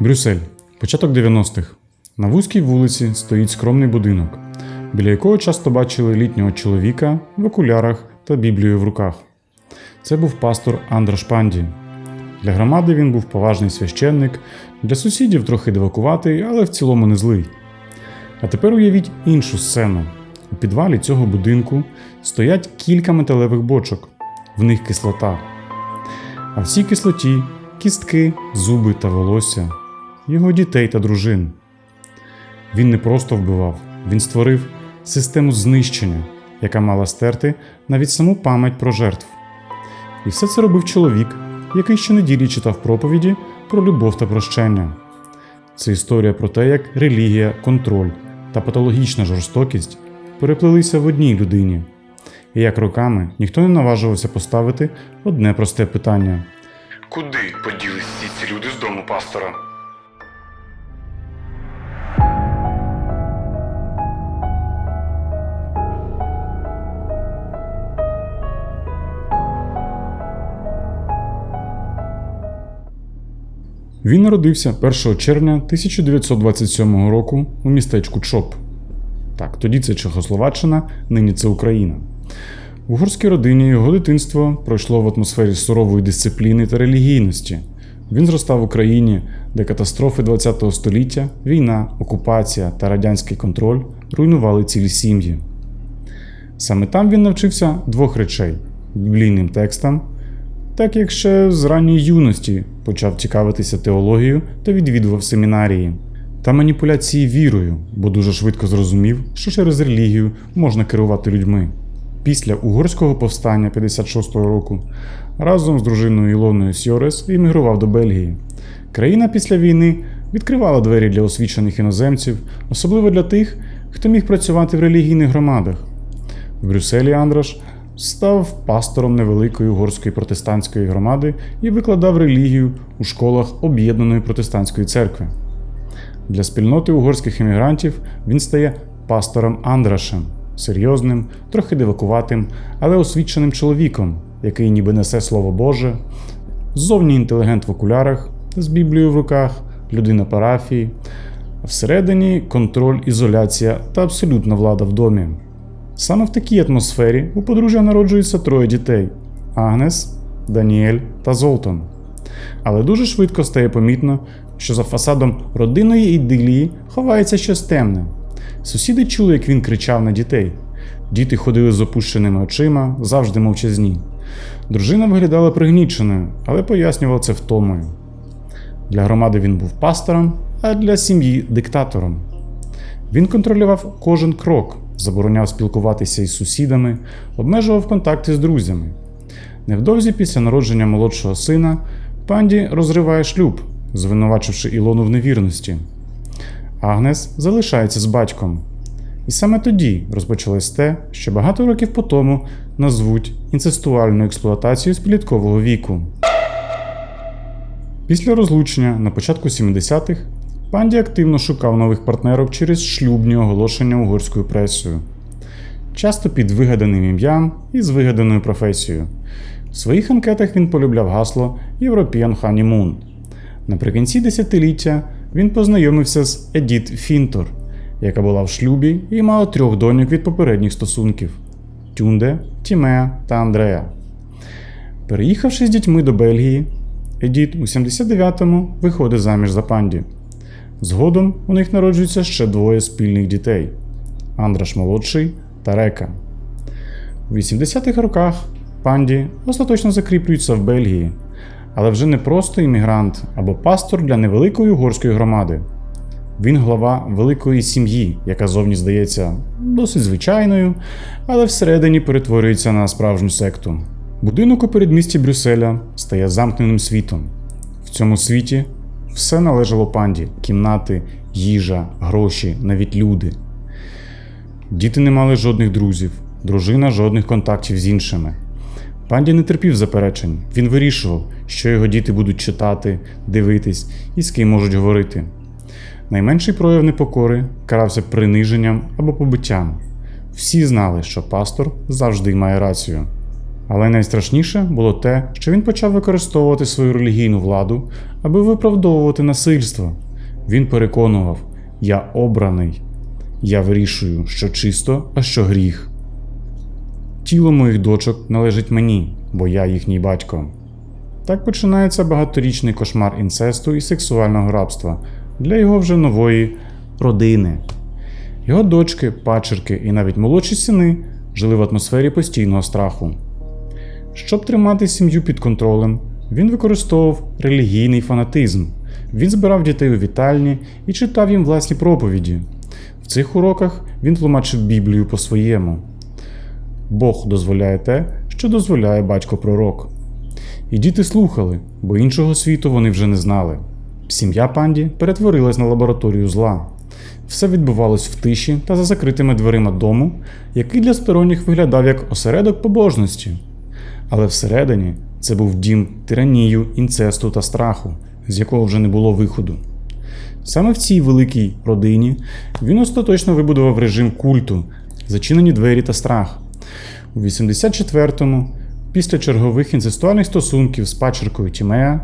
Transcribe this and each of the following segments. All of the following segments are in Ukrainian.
Брюссель. Початок 90-х. На вузькій вулиці стоїть скромний будинок, біля якого часто бачили літнього чоловіка в окулярах та Біблією в руках. Це був пастор Андрош Панді. Для громади він був поважний священник, для сусідів трохи дивакуватий, але в цілому не злий. А тепер уявіть іншу сцену. У підвалі цього будинку стоять кілька металевих бочок, в них кислота. А в цій кислоті кістки, зуби та волосся, його дітей та дружин. Він не просто вбивав, він створив систему знищення, яка мала стерти навіть саму пам'ять про жертв. І все це робив чоловік, який щонеділі читав проповіді про любов та прощення. Це історія про те, як релігія, контроль та патологічна жорстокість переплелися в одній людині, і як роками ніхто не наважувався поставити одне просте питання: Куди поділись всі ці люди з дому пастора? Він народився 1 червня 1927 року у містечку Чоп. Так, тоді це Чехословаччина, нині це Україна. В угорській родині його дитинство пройшло в атмосфері сурової дисципліни та релігійності. Він зростав в Україні, де катастрофи ХХ століття, війна, окупація та радянський контроль руйнували цілі сім'ї. Саме там він навчився двох речей біблійним текстам, так як ще з ранньої юності почав цікавитися теологією та відвідував семінарії, та маніпуляції вірою, бо дуже швидко зрозумів, що через релігію можна керувати людьми. Після угорського повстання 56-го року разом з дружиною Ілоною Сьорес іммігрував до Бельгії. Країна після війни відкривала двері для освічених іноземців, особливо для тих, хто міг працювати в релігійних громадах. В Брюсселі Андрош став пастором невеликої угорської протестантської громади і викладав релігію у школах Об'єднаної протестантської церкви. Для спільноти угорських іммігрантів він стає пастором Андрашем, серйозним, трохи дивакуватим, але освіченим чоловіком, який ніби несе слово Боже, ззовні інтелігент в окулярах, з Біблією в руках, людина парафії, всередині контроль, ізоляція та абсолютна влада в домі. Саме в такій атмосфері у подружжя народжується троє дітей: Агнес, Даніель та Золтан. Але дуже швидко стає помітно, що за фасадом родинної ідилії ховається щось темне. Сусіди чули, як він кричав на дітей. Діти ходили з опущеними очима, завжди мовчазні. Дружина виглядала пригніченою, але пояснювала це втомою. Для громади він був пастором, а для сім'ї диктатором. Він контролював кожен крок, забороняв спілкуватися із сусідами, обмежував контакти з друзями. Невдовзі після народження молодшого сина панді розриває шлюб, звинувачивши Ілону в невірності. Агнес залишається з батьком. І саме тоді розпочалось те, що багато років по тому назвуть інцестуальною експлуатацією з підліткового віку. Після розлучення на початку 70-х Панді активно шукав нових партнерок через шлюбні оголошення угорською пресою, часто під вигаданим ім'ям і з вигаданою професією. В своїх анкетах він полюбляв гасло European Honeymoon. Наприкінці десятиліття він познайомився з Едіт Фінтор, яка була в шлюбі і мала трьох доньок від попередніх стосунків Тюнде, Тімеа та Андрея. Переїхавши з дітьми до Бельгії, Едіт у 79-му виходить заміж за панді. Згодом у них народжується ще двоє спільних дітей Андраш молодший та Река. У 80-х роках панді остаточно закріплюються в Бельгії, але вже не просто іммігрант або пастор для невеликої угорської громади. Він глава великої сім'ї, яка зовні здається досить звичайною, але всередині перетворюється на справжню секту. Будинок у передмісті Брюсселя стає замкненим світом. В цьому світі все належало панді: кімнати, їжа, гроші, навіть люди. Діти не мали жодних друзів, дружина жодних контактів з іншими. Панді не терпів заперечень, він вирішував, що його діти будуть читати, дивитись і з ким можуть говорити. Найменший прояв непокори карався приниженням або побиттям. Всі знали, що пастор завжди має рацію. Але найстрашніше було те, що він почав використовувати свою релігійну владу, аби виправдовувати насильство. Він переконував: Я обраний, я вирішую, що чисто, а що гріх. Тіло моїх дочок належить мені, бо я їхній батько. Так починається багаторічний кошмар інцесту і сексуального рабства для його вже нової родини. Його дочки, пачерки і навіть молодші сини жили в атмосфері постійного страху. Щоб тримати сім'ю під контролем, він використовував релігійний фанатизм. Він збирав дітей у вітальні і читав їм власні проповіді. В цих уроках він тлумачив Біблію по-своєму. Бог дозволяє те, що дозволяє батько пророк. І діти слухали, бо іншого світу вони вже не знали. Сім'я панді перетворилась на лабораторію зла. Все відбувалось в тиші та за закритими дверима дому, який для сторонніх виглядав як осередок побожності. Але всередині це був дім тиранію, інцесту та страху, з якого вже не було виходу. Саме в цій великій родині він остаточно вибудував режим культу, зачинені двері та страх. У 84-му, після чергових інцестуальних стосунків з пачеркою Тімея,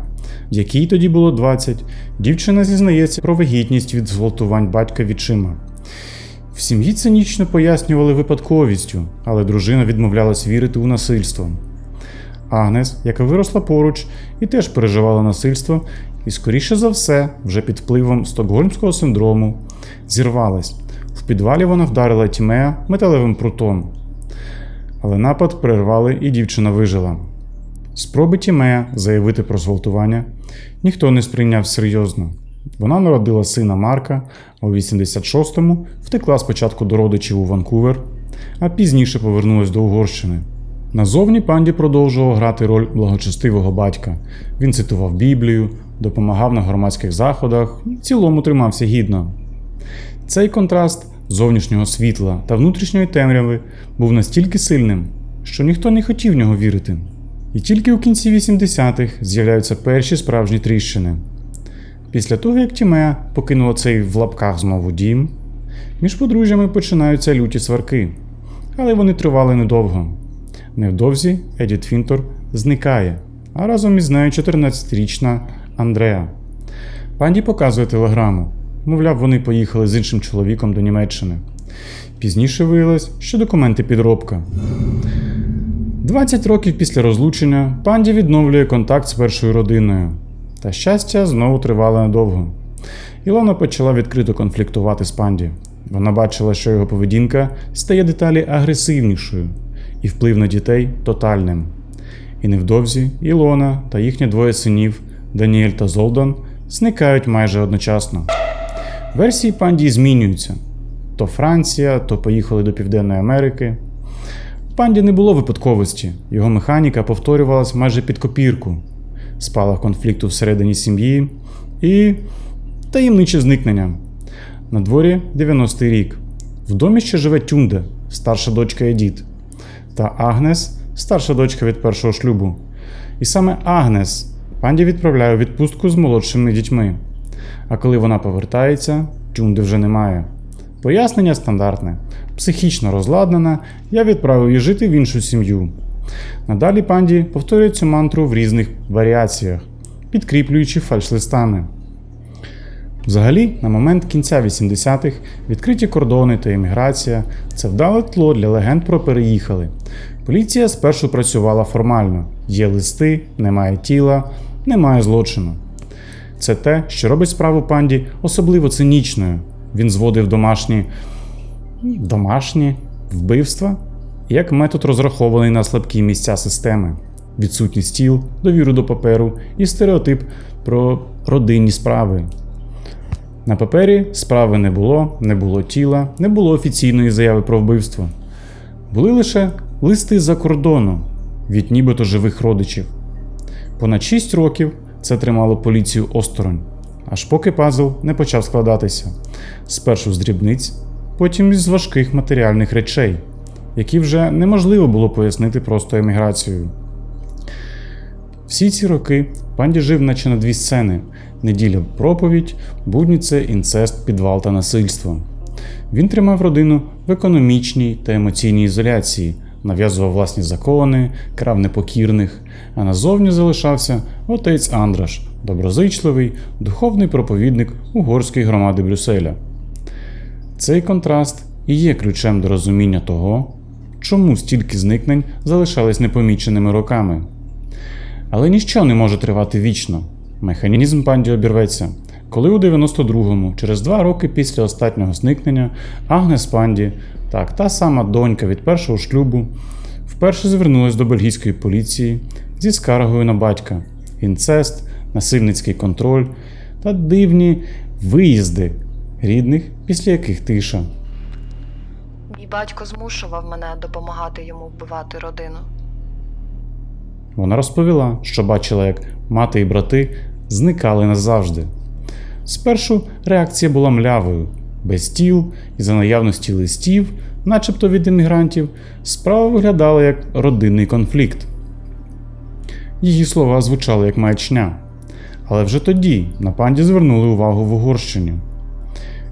якій тоді було 20, дівчина зізнається про вагітність від зґвалтувань батька відчима. В сім'ї цинічно пояснювали випадковістю, але дружина відмовлялась вірити у насильство. Агнес, яка виросла поруч і теж переживала насильство, і, скоріше за все, вже під впливом стокгольмського синдрому, зірвалась. В підвалі вона вдарила Тімея металевим прутом. Але напад перервали і дівчина вижила. Спроби Тімея заявити про зґвалтування ніхто не сприйняв серйозно. Вона народила сина Марка, а у 86-му втекла спочатку до родичів у Ванкувер, а пізніше повернулась до Угорщини. Назовні панді продовжував грати роль благочестивого батька. Він цитував Біблію, допомагав на громадських заходах, в цілому тримався гідно. Цей контраст зовнішнього світла та внутрішньої темряви був настільки сильним, що ніхто не хотів в нього вірити. І тільки у кінці 80-х з'являються перші справжні тріщини. Після того, як Тімея покинула цей в лапках знову дім, між подружжями починаються люті сварки, але вони тривали недовго. Невдовзі Едіт Фінтор зникає, а разом із нею 14-річна Андреа. Панді показує телеграму. Мовляв, вони поїхали з іншим чоловіком до Німеччини. Пізніше виявилось, що документи підробка. 20 років після розлучення панді відновлює контакт з першою родиною. Та щастя знову тривало недовго. Ілона почала відкрито конфліктувати з панді. Вона бачила, що його поведінка стає деталі агресивнішою і вплив на дітей тотальним. І невдовзі Ілона та їхні двоє синів Даніель та Золдан зникають майже одночасно. Версії панді змінюються: то Франція, то поїхали до Південної Америки. В панді не було випадковості, його механіка повторювалась майже під копірку, спалах конфлікту всередині сім'ї і таємниче зникнення. На дворі 90-й рік. В домі ще живе Тюнде, старша дочка Едіт, та Агнес, старша дочка від першого шлюбу. І саме Агнес панді відправляє у відпустку з молодшими дітьми. А коли вона повертається, Тюнди вже немає. Пояснення стандартне. Психічно розладнана, я відправив її жити в іншу сім'ю. Надалі панді повторює цю мантру в різних варіаціях, підкріплюючи фальшлистами. Взагалі, на момент кінця 80-х відкриті кордони та еміграція це вдале тло для легенд про переїхали. Поліція спершу працювала формально: є листи, немає тіла, немає злочину. Це те, що робить справу панді особливо цинічною. Він зводив домашні домашні вбивства як метод розрахований на слабкі місця системи, відсутність тіл, довіру до паперу і стереотип про родинні справи. На папері справи не було, не було тіла, не було офіційної заяви про вбивство. Були лише листи за кордону від нібито живих родичів. Понад 6 років це тримало поліцію осторонь, аж поки пазл не почав складатися. Спершу з дрібниць, потім із важких матеріальних речей, які вже неможливо було пояснити просто еміграцією. Всі ці роки панді жив, наче на дві сцени: неділя проповідь, будні це інцест, підвал та насильство. Він тримав родину в економічній та емоційній ізоляції, нав'язував власні закони, крав непокірних, а назовні залишався отець Андраш, доброзичливий, духовний проповідник угорської громади Брюсселя. Цей контраст і є ключем до розуміння того, чому стільки зникнень залишались непоміченими роками. Але ніщо не може тривати вічно. Механізм панді обірветься. Коли у 92-му, через два роки після останнього зникнення, Агнес Панді, так, та сама донька від першого шлюбу, вперше звернулась до бельгійської поліції зі скаргою на батька, інцест, насильницький контроль та дивні виїзди рідних, після яких тиша. Мій батько змушував мене допомагати йому вбивати родину. Вона розповіла, що бачила, як мати і брати зникали назавжди. Спершу реакція була млявою, без тіл і за наявності листів, начебто від іммігрантів, справа виглядала як родинний конфлікт. Її слова звучали як маячня. Але вже тоді на панді звернули увагу в Угорщині.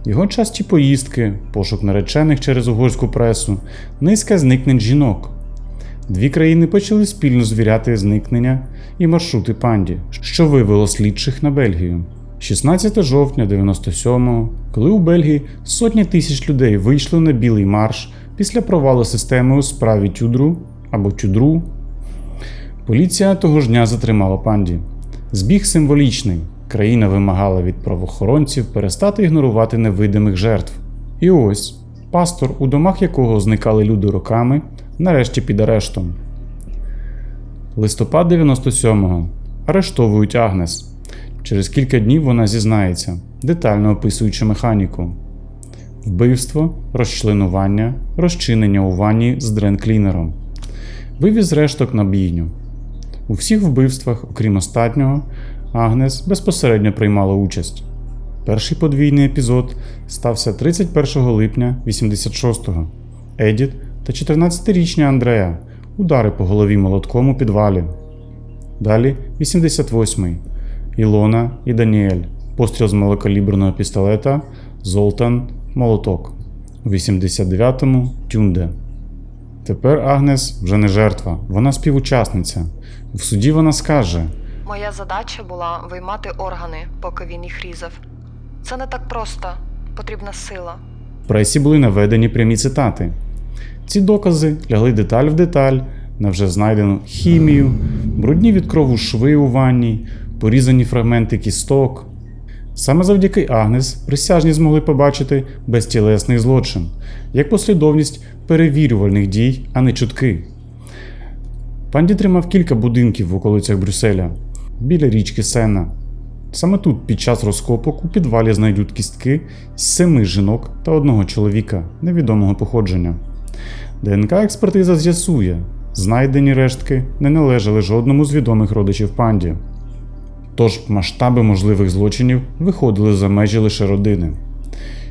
Його часті поїздки, пошук наречених через угорську пресу, низка зникнень жінок. Дві країни почали спільно звіряти зникнення і маршрути панді, що вивело слідчих на Бельгію. 16 жовтня 97-го, коли у Бельгії сотні тисяч людей вийшли на білий марш після провалу системи у справі Тюдру або Тюдру, поліція того ж дня затримала панді. Збіг символічний. Країна вимагала від правоохоронців перестати ігнорувати невидимих жертв. І ось пастор, у домах якого зникали люди роками, нарешті під арештом. Листопад 97-го. Арештовують Агнес. Через кілька днів вона зізнається, детально описуючи механіку. Вбивство, розчленування, розчинення у ванні з дренклінером. Вивіз решток на бійню. У всіх вбивствах, окрім останнього, Агнес безпосередньо приймала участь. Перший подвійний епізод стався 31 липня 86-го. Едіт та 14-річня Андрея удари по голові молотком у підвалі. Далі 88-й. Ілона і Даніель. Постріл з малокаліберного пістолета, Золтан, молоток. У 89-му Тюнде. Тепер Агнес вже не жертва, вона співучасниця. В суді вона скаже: Моя задача була виймати органи, поки він їх різав. Це не так просто, потрібна сила. В пресі були наведені прямі цитати. Ці докази лягли деталь в деталь на вже знайдену хімію, брудні від крову шви у ванні, порізані фрагменти кісток. Саме завдяки Агнес присяжні змогли побачити безтілесний злочин, як послідовність перевірювальних дій, а не чутки. Панді тримав кілька будинків в околицях Брюсселя біля річки Сена. Саме тут під час розкопок у підвалі знайдуть кістки семи жінок та одного чоловіка невідомого походження. ДНК-експертиза з'ясує, знайдені рештки не належали жодному з відомих родичів панді. Тож масштаби можливих злочинів виходили за межі лише родини.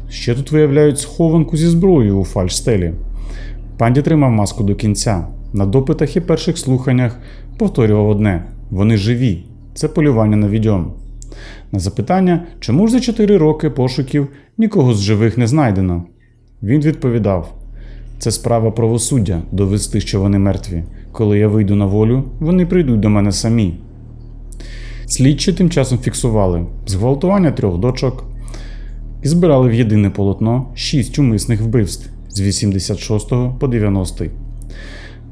Ще тут виявляють схованку зі зброєю у фальшстелі. Панді тримав маску до кінця. На допитах і перших слуханнях повторював одне: вони живі, це полювання на відьом. На запитання, чому ж за 4 роки пошуків нікого з живих не знайдено, він відповідав: це справа правосуддя довести, що вони мертві. Коли я вийду на волю, вони прийдуть до мене самі. Слідчі тим часом фіксували зґвалтування трьох дочок і збирали в єдине полотно шість умисних вбивств з 86 по 90.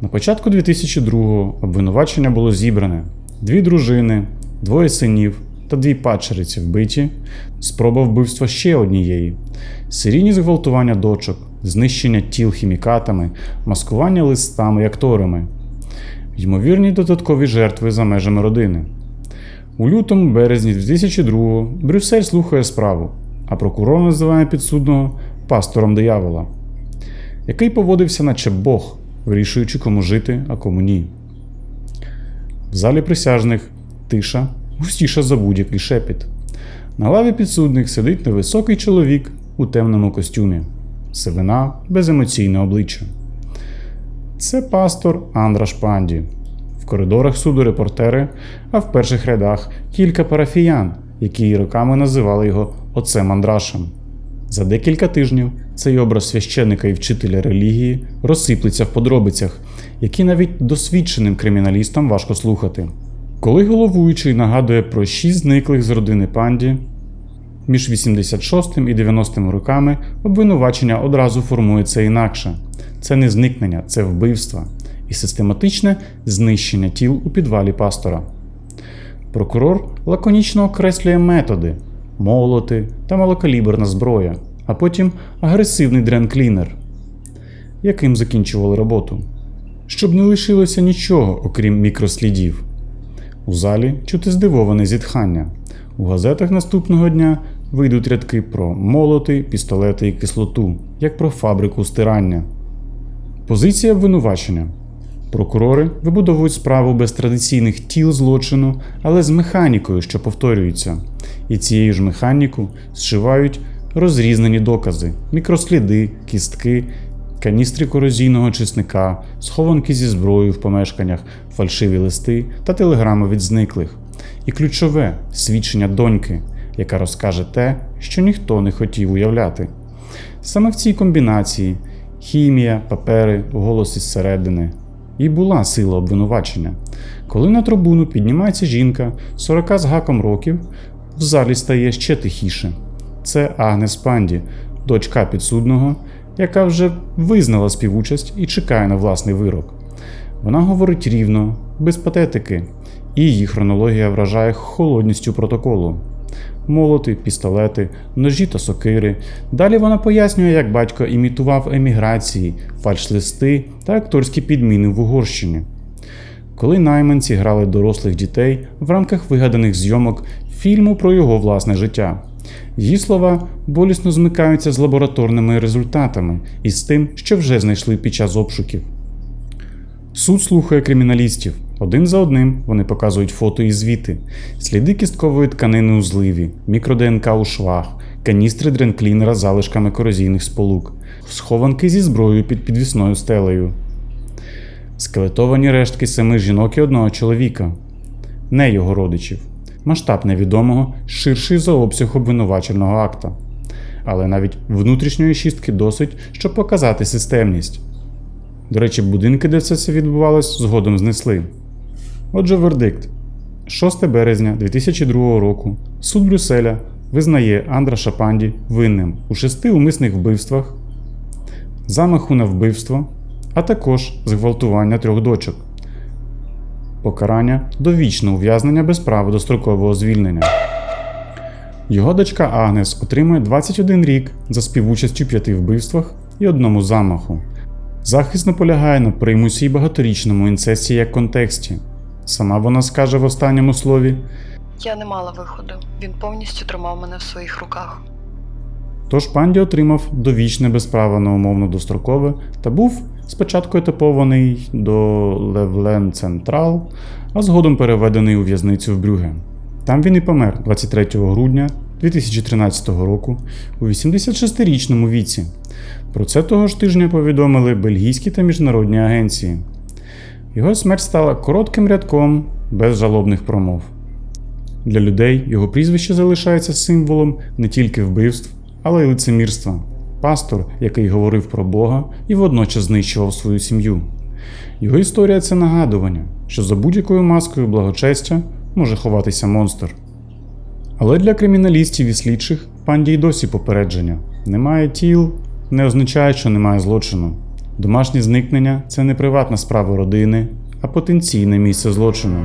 На початку 2002-го обвинувачення було зібране: дві дружини, двоє синів та дві падчериці вбиті, спроба вбивства ще однієї, серійні зґвалтування дочок, знищення тіл хімікатами, маскування листами і акторами, ймовірні додаткові жертви за межами родини. У лютому березні 2002-го Брюссель слухає справу, а прокурор називає підсудного пастором диявола, який поводився наче Бог, вирішуючи, кому жити, а кому ні. В залі присяжних тиша густіша за будь-який шепіт. На лаві підсудних сидить невисокий чоловік у темному костюмі, сивина, беземоційне обличчя. Це пастор Андраш Панді. В коридорах суду репортери, а в перших рядах кілька парафіян, які роками називали його отцем Андрашем. За декілька тижнів цей образ священика і вчителя релігії розсиплеться в подробицях, які навіть досвідченим криміналістам важко слухати. Коли головуючий нагадує про шість зниклих з родини панді, між 86 і 90 роками обвинувачення одразу формується інакше. Це не зникнення, це вбивство і систематичне знищення тіл у підвалі пастора. Прокурор лаконічно окреслює методи молоти та малокаліберна зброя, а потім агресивний дрен-клінер, яким закінчували роботу. Щоб не лишилося нічого, окрім мікрослідів. У залі чути здивоване зітхання. У газетах наступного дня вийдуть рядки про молоти, пістолети і кислоту, як про фабрику стирання. Позиція обвинувачення. Прокурори вибудовують справу без традиційних тіл злочину, але з механікою, що повторюється. І цією ж механіку зшивають розрізнені докази: мікросліди, кістки, каністри корозійного чесника, схованки зі зброєю в помешканнях, фальшиві листи та телеграми від зниклих. І ключове свідчення доньки, яка розкаже те, що ніхто не хотів уявляти. Саме в цій комбінації хімія, папери, голос із середини і була сила обвинувачення. Коли на трибуну піднімається жінка 40 з гаком років, в залі стає ще тихіше. Це Агнес Панді, дочка підсудного, яка вже визнала співучасть і чекає на власний вирок. Вона говорить рівно, без патетики, і її хронологія вражає холодністю протоколу. Молоти, пістолети, ножі та сокири. Далі вона пояснює, як батько імітував еміграції, фальш-листи та акторські підміни в Угорщині. Коли найманці грали дорослих дітей в рамках вигаданих зйомок фільму про його власне життя. Її слова болісно змикаються з лабораторними результатами і з тим, що вже знайшли під час обшуків. Суд слухає криміналістів. Один за одним вони показують фото і звіти, сліди кісткової тканини у зливі, мікро-ДНК у швах, каністри дренклінера з залишками корозійних сполук, схованки зі зброєю під підвісною стелею, скелетовані рештки семи жінок і одного чоловіка, не його родичів. Масштаб невідомого ширший за обсяг обвинуваченого акта. Але навіть внутрішньої шістки досить, щоб показати системність. До речі, будинки, де все це відбувалось, згодом знесли. Отже, вердикт. 6 березня 2002 року суд Брюсселя визнає Андра Шапанді винним у шести умисних вбивствах, замаху на вбивство, а також зґвалтування трьох дочок. Покарання довічне ув'язнення без права дострокового звільнення. Його дочка Агнес отримує 21 рік за співучасть у п'яти вбивствах і одному замаху. Захист наполягає на примусі і багаторічному інцесті як контексті. Сама вона скаже в останньому слові, Я не мала виходу. Він повністю тримав мене в своїх руках. тож панді отримав довічне без права на умовно дострокове та був спочатку етапований до Левлен Централ, а згодом переведений у в'язницю в Брюге. Там він і помер 23 грудня 2013 року у 86-річному віці. Про це того ж тижня повідомили бельгійські та міжнародні агенції. Його смерть стала коротким рядком без жалобних промов. Для людей його прізвище залишається символом не тільки вбивств, але й лицемірства. Пастор, який говорив про Бога і водночас знищував свою сім'ю. Його історія це нагадування, що за будь-якою маскою благочестя може ховатися монстр. Але для криміналістів і слідчих панді й досі попередження: немає тіл, не означає, що немає злочину. Домашнє зникнення це не приватна справа родини, а потенційне місце злочину.